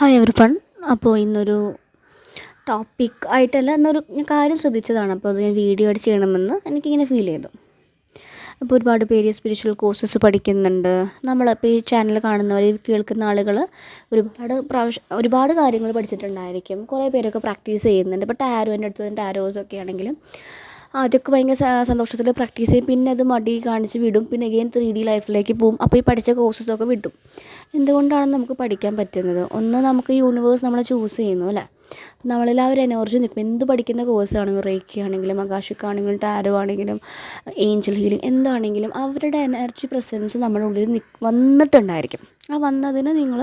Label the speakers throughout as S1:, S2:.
S1: Hi ever fun അപ്പോൾ ഇന്നൊരു topic ആയിട്ടല്ല എന്നൊരു ഞാൻ കാര്യം ശ്രദ്ധിച്ചതാണ്. അപ്പോൾ അത് ഞാൻ വീഡിയോ ആയിട്ട് ചെയ്യണമെന്ന് എനിക്കിങ്ങനെ ഫീൽ ചെയ്തു. അപ്പോൾ ഒരുപാട് പേര് സ്പിരിച്വൽ കോഴ്സസ് പഠിക്കുന്നുണ്ട്. നമ്മളിപ്പോൾ ഈ ചാനൽ കാണുന്നവർ കേൾക്കുന്ന ആളുകൾ ഒരുപാട് പ്രാവശ്യം ഒരുപാട് കാര്യങ്ങൾ പഠിച്ചിട്ടുണ്ടായിരിക്കും. കുറേ പേരൊക്കെ പ്രാക്ടീസ് ചെയ്യുന്നുണ്ട്. ഇപ്പോൾ ടാരോന്റെ അടുത്ത് ടാരോസ് ഒക്കെ ആണെങ്കിലും ആദ്യമൊക്കെ ഭയങ്കര സന്തോഷത്തിൽ പ്രാക്ടീസ് ചെയ്യും. പിന്നെ അത് മടി കാണിച്ച് വിടും. പിന്നെ അഗെയിൻ ത്രീ ഡി ലൈഫിലേക്ക് പോകും. അപ്പോൾ ഈ പഠിച്ച കോഴ്സസൊക്കെ വിടും. എന്തുകൊണ്ടാണ് നമുക്ക് പഠിക്കാൻ പറ്റുന്നത്? ഒന്ന് നമുക്ക് യൂണിവേഴ്സ് നമ്മളെ ചൂസ് ചെയ്യുന്നു അല്ലേ? നമ്മളിൽ ആ ഒരു എനർജി നിൽക്കും. എന്ത് പഠിക്കുന്ന കോഴ്സ് ആണെങ്കിലും റേക്കി ആണെങ്കിലും അകാശിക് ആണെങ്കിലും ടാരോ ആണെങ്കിലും ഏഞ്ചൽ ഹീലിംഗ് എന്താണെങ്കിലും അവരുടെ എനർജി പ്രസൻസ് നമ്മുടെ ഉള്ളിൽ നി വന്നിട്ടുണ്ടായിരിക്കും. ആ വന്നതിന് നിങ്ങൾ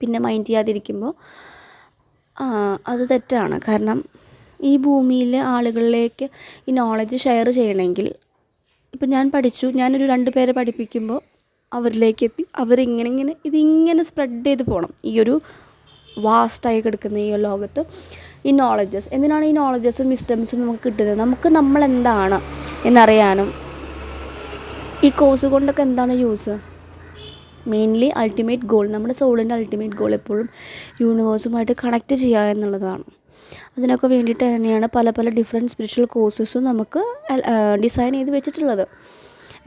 S1: പിന്നെ മൈൻഡ് ചെയ്യാതിരിക്കുമ്പോൾ അത് തെറ്റാണ്. കാരണം ഈ ഭൂമിയിലെ ആളുകളിലേക്ക് ഈ നോളജ് ഷെയർ ചെയ്യണമെങ്കിൽ ഇപ്പം ഞാൻ പഠിച്ചു ഞാനൊരു രണ്ട് പേരെ പഠിപ്പിക്കുമ്പോൾ അവരിലേക്ക് എത്തി അവരിങ്ങനെ ഇങ്ങനെ ഇതിങ്ങനെ സ്പ്രെഡ് ചെയ്ത് പോകണം. ഈ ഒരു വാസ്റ്റായി കിടക്കുന്ന ഈ ലോകത്ത് ഈ നോളജസ് എന്തിനാണ് ഈ നോളജസും വിസ്റ്റംസും നമുക്ക് കിട്ടുന്നത്? നമുക്ക് നമ്മൾ എന്താണ് എന്നറിയാനും. ഈ കോഴ്സ് കൊണ്ടൊക്കെ എന്താണ് യൂസ് മെയിൻലി അൾട്ടിമേറ്റ് ഗോൾ നമ്മുടെ സോളിന്റെ അൾട്ടിമേറ്റ് ഗോൾ എപ്പോഴും യൂണിവേഴ്സുമായിട്ട് കണക്റ്റ് ചെയ്യുക എന്നുള്ളതാണ്. അതിനൊക്കെ വേണ്ടിയിട്ട് തന്നെയാണ് പല പല ഡിഫറെന്റ് സ്പിരിച്വൽ കോഴ്സസും നമുക്ക് ഡിസൈൻ ചെയ്ത് വെച്ചിട്ടുള്ളത്.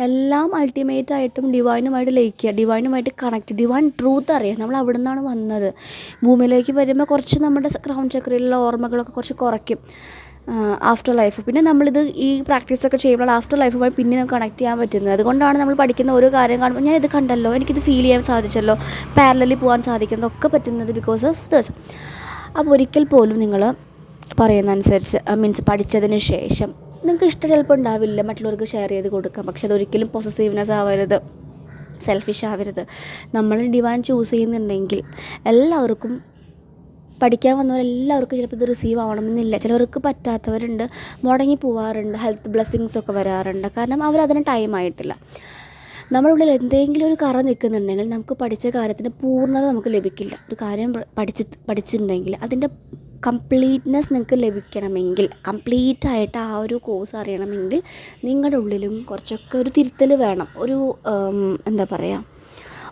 S1: എല്ലാം അൾട്ടിമേറ്റ് ആയിട്ടും ഡിവൈനുമായിട്ട് ലയിക്കുക ഡിവൈനുമായിട്ട് കണക്ട് ഡിവൈൻ ട്രൂത്ത് അറിയാം നമ്മൾ അവിടെ നിന്നാണ് വന്നത്. ഭൂമിയിലേക്ക് വരുമ്പോൾ കുറച്ച് നമ്മുടെ ക്രൗൺ ചക്രയിലുള്ള ഓർമ്മകളൊക്കെ കുറച്ച് കുറയ്ക്കും ആഫ്റ്റർ ലൈഫ് പിന്നെ നമ്മളിത് ഈ പ്രാക്ടീസൊക്കെ ചെയ്യുമ്പോൾ ആഫ്റ്റർ ലൈഫുമായി പിന്നെ നമുക്ക് കണക്ട് ചെയ്യാൻ പറ്റുന്നത്. അതുകൊണ്ടാണ് നമ്മൾ പഠിക്കുന്ന ഓരോ കാര്യം കാണുമ്പോൾ ഞാൻ ഇത് കണ്ടല്ലോ എനിക്കിത് ഫീൽ ചെയ്യാൻ സാധിച്ചല്ലോ പാരലലി പോകാൻ സാധിക്കുന്നതൊക്കെ പറ്റുന്നത് ബിക്കോസ് ഓഫ് ദസ് അപ്പോൾ ഒരിക്കൽ പോലും നിങ്ങൾ പറയുന്ന അനുസരിച്ച് മീൻസ് പഠിച്ചതിന് ശേഷം നിങ്ങൾക്ക് ഇഷ്ടം ചിലപ്പോൾ ഉണ്ടാവില്ല മറ്റുള്ളവർക്ക് ഷെയർ ചെയ്ത് കൊടുക്കാം. പക്ഷെ അതൊരിക്കലും പൊസസീവ്നെസ് ആവരുത് സെൽഫിഷ് ആവരുത്. നമ്മൾ ഡിവാൻ ചൂസ് ചെയ്യുന്നുണ്ടെങ്കിൽ എല്ലാവർക്കും പഠിക്കാൻ വന്നവരെല്ലാവർക്കും ചിലപ്പോൾ ഇത് റിസീവ് ആവണമെന്നില്ല. ചിലവർക്ക് പറ്റാത്തവരുണ്ട് മുടങ്ങി പോവാറുണ്ട് ഹെൽത്ത് ബ്ലെസ്സിങ്സ് ഒക്കെ വരാറുണ്ട്. കാരണം അവരതിന് ടൈം ആയിട്ടില്ല. നമ്മുടെ ഉള്ളിൽ എന്തെങ്കിലും ഒരു കറ നിൽക്കുന്നുണ്ടെങ്കിൽ നമുക്ക് പഠിച്ച കാര്യത്തിന് പൂർണത നമുക്ക് ലഭിക്കില്ല. ഒരു കാര്യം പഠിച്ച് പഠിച്ചിട്ടുണ്ടെങ്കിൽ അതിന്റെ കംപ്ലീറ്റ്നെസ് നിങ്ങൾക്ക് ലഭിക്കണമെങ്കിൽ കംപ്ലീറ്റ് ആയിട്ട് ആ ഒരു കോഴ്സ് അറിയണമെങ്കിൽ നിങ്ങളുടെ ഉള്ളിലും കുറച്ചൊക്കെ ഒരു തിരുത്തൽ വേണം. ഒരു എന്താ പറയുക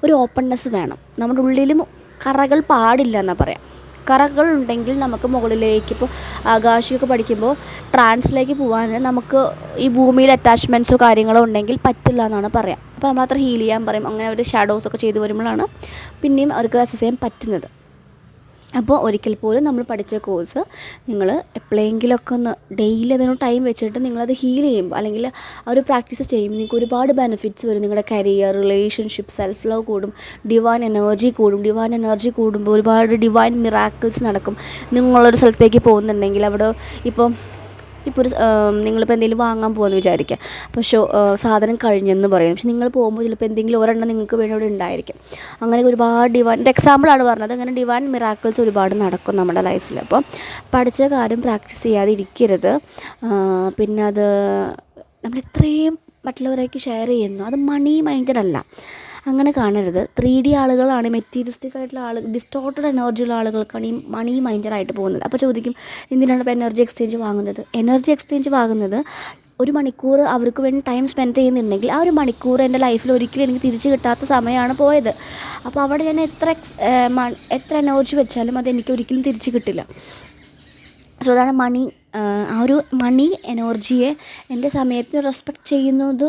S1: ഒരു ഓപ്പൺനെസ് വേണം. നമ്മുടെ ഉള്ളിലും കറകൾ പാടില്ല എന്നാ പറയാം. കറകൾ ഉണ്ടെങ്കിൽ നമുക്ക് മുകളിലേക്ക് ഇപ്പോൾ ആകാശമൊക്കെ പഠിക്കുമ്പോൾ ട്രാൻസിലേക്ക് പോകാൻ നമുക്ക് ഈ ഭൂമിയിൽ അറ്റാച്ച്മെന്റ്സോ കാര്യങ്ങളോ ഉണ്ടെങ്കിൽ പറ്റില്ല എന്നാണ് പറയാം. അപ്പോൾ അത്ര ഹീൽ ചെയ്യാൻ പറയും. അങ്ങനെ അവർ ഷാഡോസൊക്കെ ചെയ്ത് വരുമ്പോഴാണ് പിന്നെയും അവർക്ക് അസസ് ചെയ്യാൻ പറ്റുന്നത്. അപ്പോൾ ഒരിക്കൽ പോലും നമ്മൾ പഠിച്ച കോഴ്സ് നിങ്ങൾ എപ്പോഴെങ്കിലുമൊക്കെ ഒന്ന് ഡെയിലി അതിനൊരു ടൈം വെച്ചിട്ട് നിങ്ങളത് ഹീൽ ചെയ്യുമ്പോൾ അല്ലെങ്കിൽ ആ ഒരു പ്രാക്ടീസ് ചെയ്യുമ്പോൾ നിങ്ങൾക്ക് ഒരുപാട് ബെനിഫിറ്റ്സ് വരും. നിങ്ങളുടെ കരിയർ റിലേഷൻഷിപ്പ് സെൽഫ് ലവ് കൂടും ഡിവൈൻ എനർജി കൂടും. ഡിവൈൻ എനർജി കൂടുമ്പോൾ ഒരുപാട് ഡിവൈൻ മിറാക്കിൾസ് നടക്കും. നിങ്ങളൊരു സ്ഥലത്തേക്ക് പോകുന്നുണ്ടെങ്കിൽ അവിടെ ഇപ്പം ഇപ്പോൾ ഒരു നിങ്ങളിപ്പോൾ എന്തെങ്കിലും വാങ്ങാൻ പോകുമെന്ന് വിചാരിക്കുക അപ്പോൾ ഷോ സാധനം കഴിഞ്ഞെന്ന് പറയും. പക്ഷെ നിങ്ങൾ പോകുമ്പോൾ ചിലപ്പോൾ എന്തെങ്കിലും ഒരെണ്ണം നിങ്ങൾക്ക് വേണ്ടി അവിടെ ഉണ്ടായിരിക്കും. അങ്ങനെ ഒരുപാട് ഡിവാൻ എന്റെ എക്സാമ്പിളാണ് പറഞ്ഞത്. അങ്ങനെ ഡിവാൻ മിറാക്കിൾസ് ഒരുപാട് നടക്കും നമ്മുടെ ലൈഫിൽ അപ്പം പഠിച്ച കാര്യം പ്രാക്ടീസ് ചെയ്യാതെ ഇരിക്കരുത്. പിന്നെ അത് നമ്മൾ ഇത്രയും മറ്റുള്ളവരേക്ക് ഷെയർ ചെയ്യുന്നു. അത് മണി മൈൻഡഡ് അല്ല. അങ്ങനെ കാണരുത്. ത്രീ ഡി ആളുകളാണ് മെറ്റീരിയലിസ്റ്റിക് ആയിട്ടുള്ള ആളുകൾ ഡിസ്റ്റോർട്ടഡ് എനർജിയുള്ള ആളുകൾക്കാണ് ഈ മണി മൈൻഡറായിട്ട് പോകുന്നത്. അപ്പോൾ ചോദിക്കും എന്തിനാണ് ഇപ്പോൾ എനർജി എക്സ്ചേഞ്ച് വാങ്ങുന്നത്? എനർജി എക്സ്ചേഞ്ച് വാങ്ങുന്നത് ഒരു മണിക്കൂർ അവർക്ക് വേണ്ടി ടൈം സ്പെൻഡ് ചെയ്യുന്നുണ്ടെങ്കിൽ ആ ഒരു മണിക്കൂർ എന്റെ ലൈഫിൽ ഒരിക്കലും എനിക്ക് തിരിച്ചു കിട്ടാത്ത സമയമാണ് പോയത്. അപ്പോൾ അവിടെ ഞാൻ എത്ര എക്സ് എത്ര എനർജി വെച്ചാലും അത് എനിക്ക് ഒരിക്കലും തിരിച്ചു കിട്ടില്ല. സോ അതാണ് മണി ആ ഒരു മണി എനർജിയെ എന്റെ സമയത്തിന് റെസ്പെക്റ്റ് ചെയ്യുന്നത്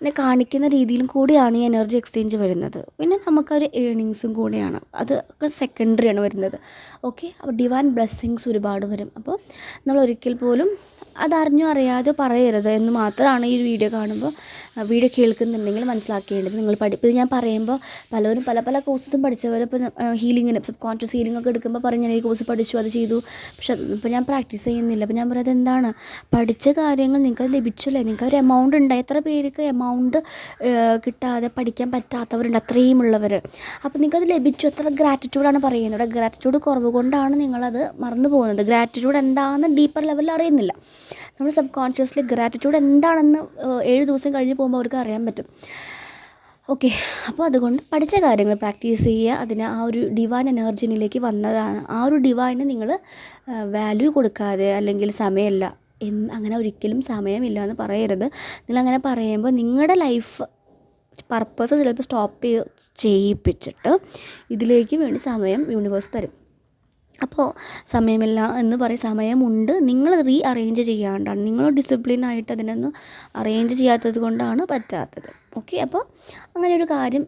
S1: എന്നെ കാണിക്കുന്ന രീതിയിലും കൂടിയാണ് ഈ എനർജി എക്സ്ചേഞ്ച് വരുന്നത്. പിന്നെ നമുക്കൊരു ഏണിങ്സും കൂടിയാണ്. അതൊക്കെ സെക്കൻഡറിയാണ് വരുന്നത്. ഓക്കെ അപ്പോൾ ഡിവൈൻ ബ്ലെസ്സിങ്സ് ഒരുപാട് വരും. അപ്പോൾ നമ്മൾ ഒരിക്കൽ പോലും അതറിഞ്ഞോ അറിയാതെ പറയരുത് എന്ന് മാത്രമാണ് ഈ വീഡിയോ കാണുമ്പോൾ വീഡിയോ കേൾക്കുന്നുണ്ടെങ്കിൽ മനസ്സിലാക്കേണ്ടത്. നിങ്ങൾ പഠിപ്പ് ഞാൻ പറയുമ്പോൾ പലരും പല പല കോഴ്സസും പഠിച്ചവർ ഇപ്പോൾ ഹീലിങ്ങിന് സബ് കോൺഷ്യസ് ഹീലിംഗ് ഒക്കെ എടുക്കുമ്പോൾ പറഞ്ഞു ഞാൻ ഈ കോഴ്സ് പഠിച്ചു അത് ചെയ്തു. പക്ഷെ ഇപ്പോൾ ഞാൻ പ്രാക്ടീസ് ചെയ്യുന്നില്ല. അപ്പോൾ ഞാൻ പറയുന്നത് എന്താണ് പഠിച്ച കാര്യങ്ങൾ നിങ്ങൾക്ക് ലഭിച്ചില്ലേ? നിങ്ങൾക്ക് ഒരു എമൗണ്ട് ഉണ്ടായി എത്ര പേർക്ക് എമൗണ്ട് കിട്ടാതെ പഠിക്കാൻ പറ്റാത്തവരുണ്ട്. അത്രയും ഉള്ളവർ അപ്പോൾ നിങ്ങൾക്കത് ലഭിച്ചു. അത്ര ഗ്രാറ്റിറ്റ്യൂഡാണ് പറയുന്നത്? ഗ്രാറ്റിറ്റ്യൂഡ് കുറവ് കൊണ്ടാണ് നിങ്ങളത് മറന്നു പോകുന്നത്. ഗ്രാറ്റിറ്റ്യൂഡ് എന്താണെന്ന് ഡീപ്പർ ലെവലിൽ അറിയുന്നില്ല. നമ്മൾ സബ് കോൺഷ്യസ്ലി ഗ്രാറ്റിറ്റ്യൂഡ് എന്താണെന്ന് ഏഴ് ദിവസം കഴിഞ്ഞ് പോകുമ്പോൾ അവർക്ക് അറിയാൻ പറ്റും. ഓക്കെ അപ്പോൾ അതുകൊണ്ട് പഠിച്ച കാര്യങ്ങൾ പ്രാക്ടീസ് ചെയ്യുക. അതിന് ആ ഒരു ഡിവൈൻ എനർജിനിലേക്ക് വന്നതാണ്. ആ ഒരു ഡിവൈന് നിങ്ങൾ വാല്യൂ കൊടുക്കാതെ അല്ലെങ്കിൽ സമയമില്ല. എന്ന് അങ്ങനെ ഒരിക്കലും സമയമില്ല എന്ന് പറയരുത്. നിങ്ങൾ അങ്ങനെ പറയുമ്പോൾ നിങ്ങളുടെ ലൈഫ് പർപ്പസ് ചിലപ്പോൾ സ്റ്റോപ്പ് ചെയ്യിപ്പിച്ചിട്ട് ഇതിലേക്ക് വേണ്ടി സമയം യൂണിവേഴ്സ് തരും. അപ്പോൾ സമയമില്ല എന്ന് പറയും. സമയമുണ്ട്. നിങ്ങൾ റീ അറേഞ്ച് ചെയ്യാണ്ടാണ്. നിങ്ങൾ ഡിസിപ്ലിനായിട്ട് അതിനൊന്ന് അറേഞ്ച് ചെയ്യാത്തത് കൊണ്ടാണ് പറ്റാത്തത്. ഓക്കെ അപ്പോൾ അങ്ങനെ ഒരു കാര്യം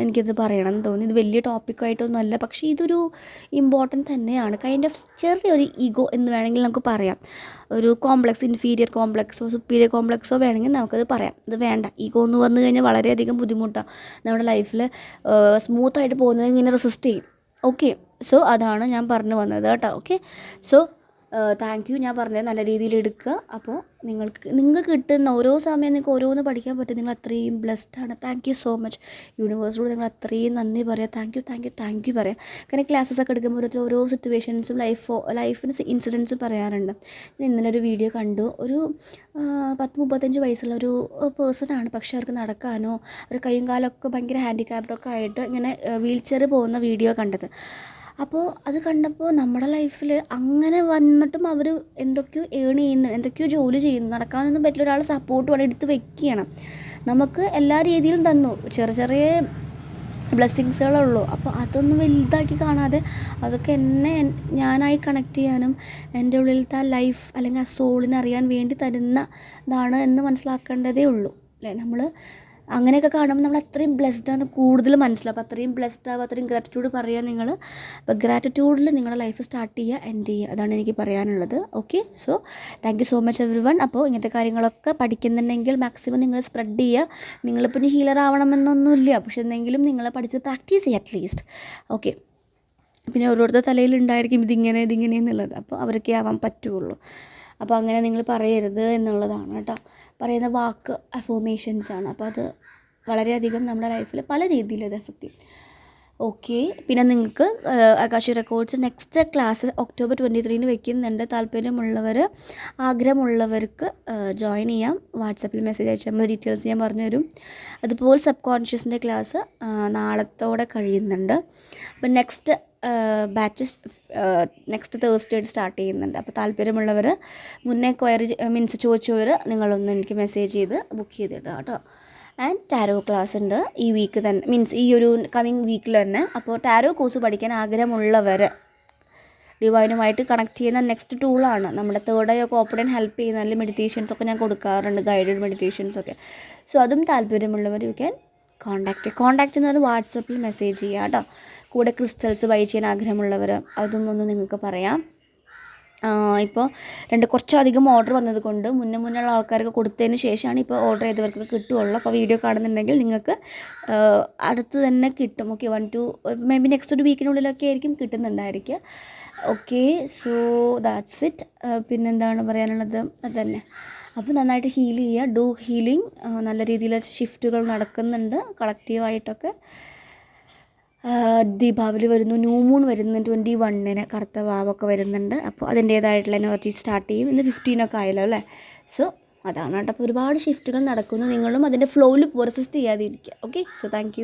S1: എനിക്കിത് പറയണം എന്ന് തോന്നി. ഇത് വലിയ ടോപ്പിക്കായിട്ടൊന്നും അല്ല. പക്ഷേ ഇതൊരു ഇമ്പോർട്ടന്റ് തന്നെയാണ്. കൈൻഡ് ഓഫ് ചെറിയൊരു ഈഗോ എന്ന് വേണമെങ്കിൽ നമുക്ക് പറയാം. ഒരു കോംപ്ലക്സ് ഇൻഫീരിയർ കോംപ്ലക്സോ സുപ്പീരിയർ കോംപ്ലക്സോ വേണമെങ്കിൽ നമുക്കത് പറയാം. ഇത് വേണ്ട. ഈഗോ എന്ന് വന്നു കഴിഞ്ഞാൽ വളരെയധികം ബുദ്ധിമുട്ടാണ് നമ്മുടെ ലൈഫിൽ സ്മൂത്തായിട്ട് പോകുന്നത് ഇങ്ങനെ റെസിസ്റ്റ് ചെയ്യും. ഓക്കെ സോ അതാണ് ഞാൻ പറഞ്ഞു വന്നത് കേട്ടോ ഓക്കെ സോ താങ്ക് യു ഞാൻ പറഞ്ഞത് നല്ല രീതിയിൽ എടുക്കുക. അപ്പോൾ നിങ്ങൾക്ക് നിങ്ങൾക്ക് കിട്ടുന്ന ഓരോ സമയം നിങ്ങൾക്ക് ഓരോന്ന് പഠിക്കാൻ പറ്റും. നിങ്ങൾ അത്രയും ബ്ലെസ്ഡ് ആണ്. താങ്ക് യു സോ മച്ച് യൂണിവേഴ്സിനോട് നിങ്ങൾ അത്രയും നന്ദി പറയാം. Thank you thank you thank you പറയാം. കാരണം ക്ലാസ്സസ് ഒക്കെ എടുക്കുമ്പോൾ ഓരോരുത്തർ ഓരോ സിറ്റുവേഷൻസും ലൈഫ് ലൈഫിന് ഇൻസിഡൻസും പറയാറുണ്ട്. ഞാൻ ഇന്നലെ ഒരു വീഡിയോ കണ്ടു. ഒരു പത്ത് മുപ്പത്തഞ്ച് വയസ്സുള്ള ഒരു പേഴ്സണാണ് പക്ഷേ അവർക്ക് നടക്കാനോ ഒരു കൈയും കാലമൊക്കെ ഭയങ്കര ഹാൻഡിക്യാപ്ഡൊക്കെ ആയിട്ട് ഇങ്ങനെ വീൽ ചെയർ പോകുന്ന വീഡിയോ കണ്ടത്. അപ്പോൾ അത് കണ്ടപ്പോൾ നമ്മുടെ ലൈഫിൽ അങ്ങനെ വന്നിട്ടും അവർ എന്തൊക്കെയോ ഏൺ ചെയ്യുന്നു എന്തൊക്കെയോ ജോലി ചെയ്യുന്നു. നടക്കാനൊന്നും പറ്റില്ല. ഒരാൾ സപ്പോർട്ട് വേണം എടുത്ത് വെക്കണം. നമുക്ക് എല്ലാ രീതിയിലും തന്നു. ചെറിയ ചെറിയ ബ്ലെസ്സിങ്സുകളേ ഉള്ളൂ അപ്പോൾ അതൊന്നും വലുതാക്കി കാണാതെ അതൊക്കെ എന്നെ ഞാനായി കണക്ട് ചെയ്യാനും എന്റെ ഉള്ളിലത്തെ ആ ലൈഫ് അല്ലെങ്കിൽ ആ സോളിനെ അറിയാൻ വേണ്ടി തരുന്നതാണ് എന്ന് മനസ്സിലാക്കേണ്ടതേ ഉള്ളൂ. അല്ലേ? നമ്മൾ അങ്ങനെയൊക്കെ കാണുമ്പോൾ നമ്മൾ അത്രയും ബ്ലെസ്ഡ് ആണ് കൂടുതൽ മനസ്സിലാവും. അത്രയും ബ്ലെസ്ഡ് ആവുക അത്രയും ഗ്രാറ്റിറ്റ്യൂഡ് പറയുക നിങ്ങൾ. അപ്പോൾ ഗ്രാറ്റിറ്റ്യൂഡിൽ നിങ്ങളുടെ ലൈഫ് സ്റ്റാർട്ട് ചെയ്യുക എൻഡ് ചെയ്യുക. അതാണ് എനിക്ക് പറയാനുള്ളത്. Okay so thank you so much everyone അപ്പോൾ ഇങ്ങനത്തെ കാര്യങ്ങളൊക്കെ പഠിക്കുന്നുണ്ടെങ്കിൽ മാക്സിമം നിങ്ങൾ സ്പ്രെഡ് ചെയ്യുക. നിങ്ങളിപ്പോൾ ഇനി ഹീലർ ആവണമെന്നൊന്നുമില്ല. പക്ഷെ എന്തെങ്കിലും നിങ്ങൾ പഠിച്ച് പ്രാക്ടീസ് ചെയ്യുക അറ്റ്ലീസ്റ്റ് ഓക്കെ പിന്നെ ഓരോരുത്തർ തലയിൽ ഉണ്ടായിരിക്കും ഇതിങ്ങനെ ഇതിങ്ങനെ എന്നുള്ളത്. അപ്പോൾ അവരൊക്കെ ആവാൻ പറ്റുള്ളൂ. അപ്പോൾ അങ്ങനെ നിങ്ങൾ പറയരുത് എന്നുള്ളതാണ് കേട്ടോ. പറയുന്ന വാക്ക് അഫോമേഷൻസാണ് അപ്പോൾ അത് വളരെയധികം നമ്മുടെ ലൈഫിൽ പല രീതിയിൽ അത് എഫക്റ്റ് ചെയ്യും. ഓക്കെ പിന്നെ നിങ്ങൾക്ക് akashic records next class October twenty ത്രീന് വെക്കുന്നുണ്ട്. താല്പര്യമുള്ളവർ ആഗ്രഹമുള്ളവർക്ക് ജോയിൻ ചെയ്യാം. വാട്സപ്പിൽ മെസ്സേജ് അയച്ചാൽ മതി. ഡീറ്റെയിൽസ് ഞാൻ പറഞ്ഞുതരും. അതുപോലെ സബ് കോൺഷ്യസിന്റെ ക്ലാസ് നാളത്തോടെ കഴിയുന്നുണ്ട്. അപ്പം next batches next Thursday start ചെയ്യുന്നുണ്ട്. അപ്പോൾ താല്പര്യമുള്ളവർ മുന്നേ ക്വയറി മീൻസ് ചോദിച്ചവർ നിങ്ങളൊന്ന് എനിക്ക് മെസ്സേജ് ചെയ്ത് ബുക്ക് ചെയ്തിടുക കേട്ടോ. ആൻഡ് ടാരോ ക്ലാസ് ഉണ്ട് ഈ വീക്ക് തന്നെ. മീൻസ് ഈ ഒരു കമ്മിങ് വീക്കിൽ തന്നെ. അപ്പോൾ ടാരോ കോഴ്സ് പഠിക്കാൻ ആഗ്രഹമുള്ളവർ ഡിവൈനുമായിട്ട് കണക്ട് ചെയ്യുന്ന നെക്സ്റ്റ് ടൂളാണ് നമ്മുടെ തേർഡ് ഐ ഒക്കെ ഓപ്പൺ ഹെൽപ്പ് ചെയ്യുന്ന അല്ലെങ്കിൽ മെഡിറ്റേഷൻസ് ഒക്കെ ഞാൻ കൊടുക്കാറുണ്ട്. ഗൈഡഡ് മെഡിറ്റേഷൻസ് ഒക്കെ. സോ അതും താല്പര്യമുള്ളവർ യു ക്യാൻ കോൺടാക്റ്റ് കോൺടാക്റ്റ് എന്നത് വാട്സപ്പിൽ മെസ്സേജ് ചെയ്യുക കേട്ടോ. കൂടെ ക്രിസ്റ്റൽസ് ബൈ ചെയ്യാൻ ആഗ്രഹമുള്ളവർ അതും ഒന്ന് നിങ്ങൾക്ക് പറയാം. ഇപ്പോൾ രണ്ട് കുറച്ചധികം ഓർഡർ വന്നത് കൊണ്ട് മുന്നേ മുന്നേ ഉള്ള ആൾക്കാർക്ക് കൊടുത്തതിന് ശേഷമാണ് ഇപ്പോൾ ഓർഡർ ചെയ്തവർക്ക് കിട്ടുകയുള്ളൂ. അപ്പോൾ വീഡിയോ കാണുന്നുണ്ടെങ്കിൽ നിങ്ങൾക്ക് അടുത്ത് തന്നെ കിട്ടും. Okay one two maybe next ഒരു വീക്കിനുള്ളിലൊക്കെ ആയിരിക്കും കിട്ടുന്നുണ്ടായിരിക്കുക. ഓക്കെ സോ ദാറ്റ്സ് ഇറ്റ് പിന്നെന്താണ് പറയാനുള്ളത്? അതുതന്നെ അപ്പോൾ നന്നായിട്ട് ഹീൽ ചെയ്യുക. ഡു ഹീലിംഗ് നല്ല രീതിയിൽ ഷിഫ്റ്റുകൾ നടക്കുന്നുണ്ട്. കളക്റ്റീവായിട്ടൊക്കെ ദീപാവലി വരുന്നു ന്യൂ മൂൺ വരുന്നു ട്വന്റി വണ്ണിന് കറുത്ത വാവൊക്കെ വരുന്നുണ്ട്. അപ്പോൾ അതിന്റേതായിട്ടുള്ള എനർജി സ്റ്റാർട്ട് ചെയ്യും. ഇന്ന് ഫിഫ്റ്റീനൊക്കെ ആയല്ലോ അല്ലേ? സോ അതാണ് കേട്ടോ. അപ്പോൾ ഒരുപാട് ഷിഫ്റ്റുകൾ നടക്കുന്നു. നിങ്ങളും അതിന്റെ ഫ്ലോയിൽ റെസിസ്റ്റ് ചെയ്യാതിരിക്കുക. Okay so thank